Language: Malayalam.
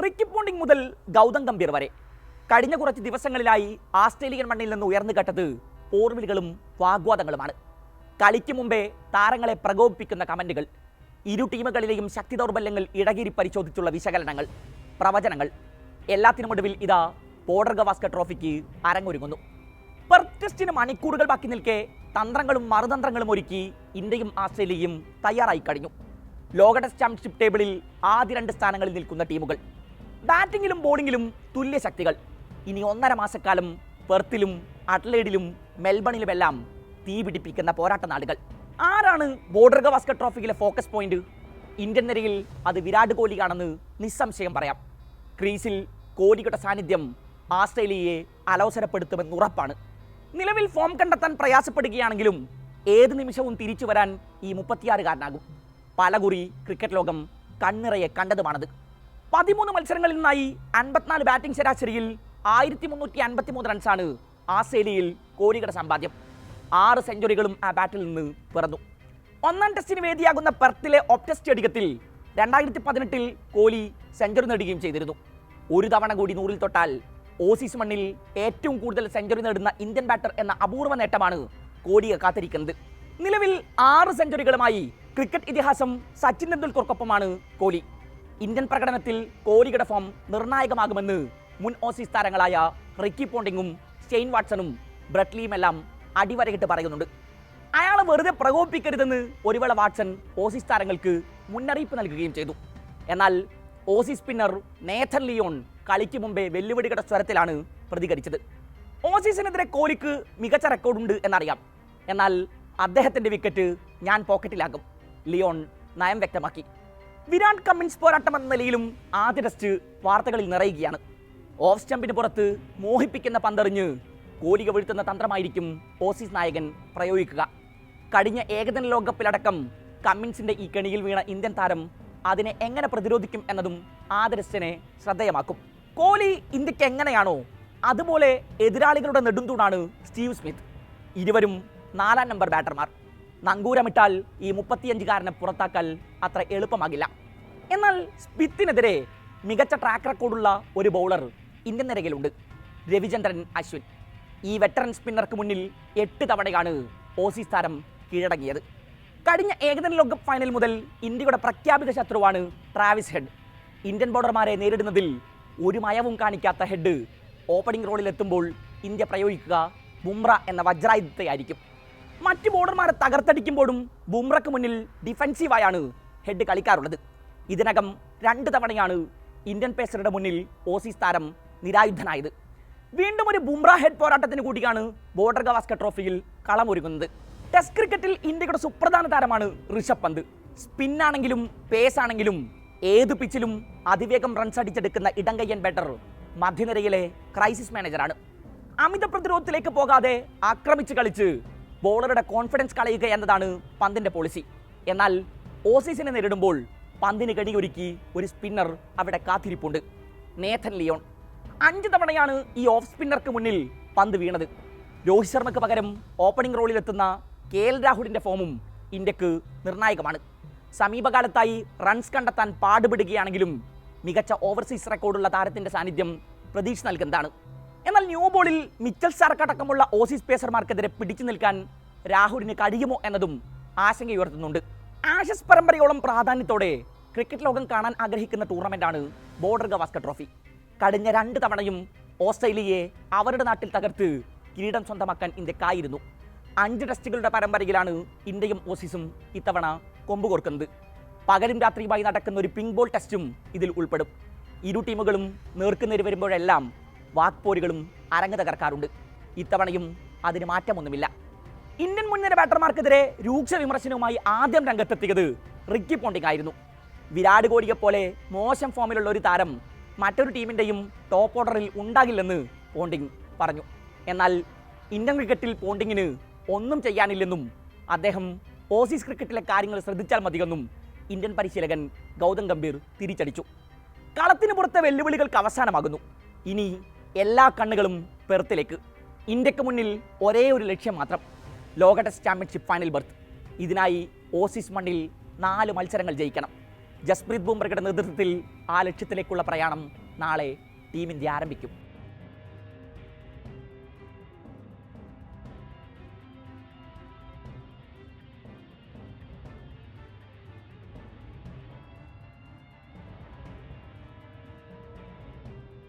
റിക്കി പോണ്ടിങ് മുതൽ ഗൗതം ഗംഭീർ വരെ. കഴിഞ്ഞ കുറച്ച് ദിവസങ്ങളിലായി ആസ്ട്രേലിയൻ മണ്ണിൽ നിന്ന് ഉയർന്നു കേട്ടത് പോർവിളികളും വാഗ്വാദങ്ങളുമാണ്. കളിക്ക് മുമ്പേ താരങ്ങളെ പ്രകോപിപ്പിക്കുന്ന കമന്റുകൾ ഇരു ടീമുകളിലെയും ശക്തി ദൗർബല്യങ്ങൾ ഇടകിരി പരിശോധിച്ചുള്ള വിശകലനങ്ങൾ പ്രവചനങ്ങൾ. എല്ലാത്തിനുമൊടുവിൽ ഇതാ ബോർഡർ ഗവാസ്കർ ട്രോഫിക്ക് അരങ്ങൊരുങ്ങുന്നു. പെർത്ത് ടെസ്റ്റിന് മണിക്കൂറുകൾ ബാക്കി നിൽക്കെ തന്ത്രങ്ങളും മറുതന്ത്രങ്ങളും ഒരുക്കി ഇന്ത്യയും ആസ്ട്രേലിയയും തയ്യാറായി കഴിഞ്ഞു. ലോക ടെസ്റ്റ് ചാമ്പ്യൻഷിപ്പ് ടേബിളിൽ ആദ്യ രണ്ട് സ്ഥാനങ്ങളിൽ നിൽക്കുന്ന ടീമുകൾ. ബാറ്റിങ്ങിലും ബോളിങ്ങിലും തുല്യ ശക്തികൾ. ഇനി ഒന്നര മാസക്കാലം പെർത്തിലും അഡ്ലേഡിലും മെൽബണിലുമെല്ലാം തീ പിടിപ്പിക്കുന്ന പോരാട്ട നാടുകൾ ആരാണ് ബോർഡർ ഗവാസ്കർ ട്രോഫിയിലെ ഫോക്കസ് പോയിന്റ്? ഇന്ത്യൻ നിരയിൽ അത് വിരാട് കോഹ്ലിയാണെന്ന് നിസ്സംശയം പറയാം. ക്രീസിൽ കോഹ്ലിയുടെ സാന്നിധ്യം ആസ്ട്രേലിയയെ അലോസരപ്പെടുത്തുമെന്ന് ഉറപ്പാണ്. നിലവിൽ ഫോം കണ്ടെത്താൻ പ്രയാസപ്പെടുകയാണെങ്കിലും ഏത് നിമിഷവും തിരിച്ചു വരാൻ ഈ മുപ്പത്തിയാറുകാരനാകും. പലകുറി ക്രിക്കറ്റ് ലോകം കണ്ണിറയെ കണ്ടതുമാണത്. പതിമൂന്ന് മത്സരങ്ങളിൽ നിന്നായി അൻപത്തിനാല് ബാറ്റിംഗ് ശരാശരിയിൽ ആയിരത്തി മുന്നൂറ്റി അൻപത്തി മൂന്ന് റൺസാണ് ആസ്ട്രേലിയയിൽ കോഹ്ലിയുടെ സമ്പാദ്യം. ആറ് സെഞ്ചുറികളും ആ ബാറ്റിൽ നിന്ന് പിറന്നു. ഒന്നാം ടെസ്റ്റിന് വേദിയാകുന്ന പെർത്തിലെ ഒപ്റ്റസ് സ്റ്റേഡിയത്തിൽ രണ്ടായിരത്തി പതിനെട്ടിൽ കോഹ്ലി സെഞ്ചുറി നേടുകയും ചെയ്തിരുന്നു. ഒരു തവണ കൂടി നൂറിൽ തൊട്ടാൽ ഓസീസ് മണ്ണിൽ ഏറ്റവും കൂടുതൽ സെഞ്ചുറി നേടുന്ന ഇന്ത്യൻ ബാറ്റർ എന്ന അപൂർവ നേട്ടമാണ് കോഹ്ലിയെ കാത്തിരിക്കുന്നത്. നിലവിൽ ആറ് സെഞ്ചുറികളുമായി ക്രിക്കറ്റ് ഇതിഹാസം സച്ചിൻ തെണ്ടുൽക്കർക്കൊപ്പമാണ് കോഹ്ലി. ഇന്ത്യൻ പ്രകടനത്തിൽ കോഹ്ലിയുടെ ഫോം നിർണായകമാകുമെന്ന് മുൻ ഓസീസ് താരങ്ങളായ റിക്കി പോണ്ടിങ്ങും സ്റ്റെയിൻ വാട്സണും ബ്രട്ട്ലിയുമെല്ലാം അടിവരയിട്ട് പറയുന്നുണ്ട്. അയാൾ വെറുതെ പ്രകോപിപ്പിക്കരുതെന്ന് ഒരുവേള വാട്സൺ ഓസീസ് താരങ്ങൾക്ക് മുന്നറിയിപ്പ് നൽകുകയും ചെയ്തു. എന്നാൽ ഓസീസ് സ്പിന്നർ നേഥൻ ലിയോൺ കളിക്ക് മുമ്പേ വെല്ലുവിളികളുടെ സ്വരത്തിലാണ് പ്രതികരിച്ചത്. ഓസീസിനെതിരെ കോഹ്ലിക്ക് മികച്ച റെക്കോർഡുണ്ട് എന്നറിയാം. എന്നാൽ അദ്ദേഹത്തിന്റെ വിക്കറ്റ് ഞാൻ പോക്കറ്റിലാകും ലിയോൺ നയം വ്യക്തമാക്കി. വിരാട് കമ്മിൻസ് പോരാട്ടം എന്ന നിലയിലും ആദ്യ ടെസ്റ്റ് വാർത്തകളിൽ നിറയുകയാണ്. ഓഫ് സ്റ്റമ്പിന് പുറത്ത് മോഹിപ്പിക്കുന്ന പന്തെറിഞ്ഞ് കോലിക വീഴ്ത്തുന്ന തന്ത്രമായിരിക്കും ഓസീസ് നായകൻ പ്രയോഗിക്കുക. കഴിഞ്ഞ ഏകദിന ലോകകപ്പിലടക്കം കമ്മിൻസിന്റെ ഈ കെണിയിൽ വീണ ഇന്ത്യൻ താരം അതിനെ എങ്ങനെ പ്രതിരോധിക്കും എന്നതും ആദ്യ ടെസ്റ്റിനെ ശ്രദ്ധേയമാക്കും. കോഹ്ലി ഇന്ത്യയ്ക്ക് എങ്ങനെയാണോ അതുപോലെ എതിരാളികളുടെ നെടുന്തൂണാണ് സ്റ്റീവ് സ്മിത്ത്. ഇരുവരും നാലാം നമ്പർ ബാറ്റർമാർ. നങ്കൂരമിട്ടാൽ ഈ മുപ്പത്തിയഞ്ചുകാരനെ പുറത്താക്കൽ അത്ര എളുപ്പമാകില്ല. എന്നാൽ സ്പിത്തിനെതിരെ മികച്ച ട്രാക്ക് റെക്കോർഡുള്ള ഒരു ബൗളർ ഇന്ത്യൻ നിരയിലുണ്ട്. രവിചന്ദ്രൻ അശ്വിൻ. ഈ വെറ്ററൻ സ്പിന്നർക്ക് മുന്നിൽ എട്ട് തവണയാണ് ഓസീസ് താരം കീഴടങ്ങിയത്. കഴിഞ്ഞ ഏകദിന ലോകകപ്പ് ഫൈനൽ മുതൽ ഇന്ത്യയുടെ പ്രഖ്യാപിത ശത്രുവാണ് ട്രാവിസ് ഹെഡ്. ഇന്ത്യൻ ബോർഡർമാരെ നേരിടുന്നതിൽ ഒരു മയവും കാണിക്കാത്ത ഹെഡ് ഓപ്പണിംഗ് റോളിലെത്തുമ്പോൾ ഇന്ത്യ പ്രയോഗിക്കുക ബുംറ എന്ന വജ്രായുധത്തെയായിരിക്കും. മറ്റ് ബോളർമാരെ തകർത്തടിക്കുമ്പോഴും ബുംറയ്ക്ക് മുന്നിൽ ഡിഫൻസീവായാണ് ഹെഡ് കളിക്കാറുള്ളത്. ഇതിനകം രണ്ട് തവണയാണ് ഇന്ത്യൻ പേസറുടെ മുന്നിൽ ഓസീസ് താരം നിരായുധനായത്. വീണ്ടും ഒരു ബുംറ ഹെഡ് പോരാട്ടത്തിന് കൂടിയാണ് ബോർഡർ ഗവാസ്കർ ട്രോഫിയിൽ കളമൊരുങ്ങുന്നത്. ടെസ്റ്റ് ക്രിക്കറ്റിൽ ഇന്ത്യയുടെ സുപ്രധാന താരമാണ് ഋഷഭ് പന്ത്. സ്പിന്നാണെങ്കിലും പേസ് ആണെങ്കിലും ഏത് പിച്ചിലും അതിവേഗം റൺസ് അടിച്ചെടുക്കുന്ന ഇടങ്കയ്യൻ ബാറ്റർ മധ്യനിരയിലെ ക്രൈസിസ് മാനേജറാണ് അമിത പ്രതിരോധത്തിലേക്ക് പോകാതെ ആക്രമിച്ച് കളിച്ച് ബോളറുടെ കോൺഫിഡൻസ് കളയുക എന്നതാണ് പന്തിന്റെ പോളിസി എന്നാൽ ഓസീസിനെ നേരിടുമ്പോൾ പന്തിന് കടിയൊരുക്കി ഒരു സ്പിന്നർ അവിടെ കാത്തിരിപ്പുണ്ട്. നേഥൻ ലിയോൺ അഞ്ച് തവണയാണ് ഈ ഓഫ് സ്പിന്നർക്ക് മുന്നിൽ പന്ത് വീണത്. രോഹിത് ശർമ്മയ്ക്ക് പകരം ഓപ്പണിംഗ് റോളിലെത്തുന്ന കെ എൽ രാഹുലിന്റെ ഫോമും ഇന്ത്യയ്ക്ക് നിർണായകമാണ്. സമീപകാലത്തായി റൺസ് കണ്ടെത്താൻ പാടുപെടുകയാണെങ്കിലും മികച്ച ഓവർസീസ് റെക്കോർഡുള്ള താരത്തിന്റെ സാന്നിധ്യം പ്രതീക്ഷ നൽകുന്നതാണ്. ന്യൂ ബോളിൽ മിച്ചൽ സാർക്ക് അടക്കമുള്ള ഓസീസ് പേസർമാർക്കെതിരെ പിടിച്ചു നിൽക്കാൻ രാഹുലിന് കഴിയുമോ എന്നതും ആശങ്കയുയർത്തുന്നുണ്ട്. ആഷസ് പരമ്പരയോളം പ്രാധാന്യത്തോടെ ക്രിക്കറ്റ് ലോകം കാണാൻ ആഗ്രഹിക്കുന്ന ടൂർണമെന്റാണ് ബോർഡർ ഗവാസ്കർ ട്രോഫി. കഴിഞ്ഞ രണ്ട് തവണയും ഓസ്ട്രേലിയയെ അവരുടെ നാട്ടിൽ തകർത്ത് കിരീടം സ്വന്തമാക്കാൻ ഇന്ത്യക്കായിരുന്നു. അഞ്ച് ടെസ്റ്റുകളുടെ പരമ്പരയിലാണ് ഇന്ത്യയും ഓസീസും ഇത്തവണ കൊമ്പ് കോർക്കുന്നത്. പകലും രാത്രിയുമായി നടക്കുന്ന ഒരു പിങ്ക് ബോൾ ടെസ്റ്റും ഇതിൽ ഉൾപ്പെടും. ഇരു ടീമുകളും നേർക്കുനേര് വരുമ്പോഴെല്ലാം വാക്പോരുകളും അരങ്ങ് തകർക്കാറുണ്ട്. ഇത്തവണയും അതിന് മാറ്റമൊന്നുമില്ല. ഇന്ത്യൻ മുൻനിര ബാറ്റർമാർക്കെതിരെ രൂക്ഷ വിമർശനവുമായി ആദ്യം രംഗത്തെത്തിയത് റിക്കി പോണ്ടിംഗ് ആയിരുന്നു. വിരാട് കോഹ്ലിയെ പോലെ മോശം ഫോമിലുള്ള ഒരു താരം മറ്റൊരു ടീമിന്റെയും ടോപ്പ് ഓർഡറിൽ ഉണ്ടാകില്ലെന്ന് പോണ്ടിങ് പറഞ്ഞു. എന്നാൽ ഇന്ത്യൻ ക്രിക്കറ്റിൽ പോണ്ടിങ്ങിന് ഒന്നും ചെയ്യാനില്ലെന്നും അദ്ദേഹം ഓസീസ് ക്രിക്കറ്റിലെ കാര്യങ്ങൾ ശ്രദ്ധിച്ചാൽ മതിയെന്നും ഇന്ത്യൻ പരിശീലകൻ ഗൗതം ഗംഭീർ തിരിച്ചടിച്ചു. കളത്തിന് പുറത്തെ വെല്ലുവിളികൾക്ക് അവസാനമാകുന്നു. ഇനി എല്ലാ കണ്ണുകളും പെർത്തിലേക്ക് ഇന്ത്യയ്ക്ക് മുന്നിൽ ഒരേ ഒരു ലക്ഷ്യം മാത്രം. ലോക ടെസ്റ്റ് ചാമ്പ്യൻഷിപ്പ് ഫൈനൽ ബർത്ത് ഇതിനായി ഓസീസ് മണ്ണിൽ നാല് മത്സരങ്ങൾ ജയിക്കണം. ജസ്പ്രീത് ബുംറയുടെ നേതൃത്വത്തിൽ ആ ലക്ഷ്യത്തിലേക്കുള്ള പ്രയാണം നാളെ ടീം ഇന്ത്യ ആരംഭിക്കും.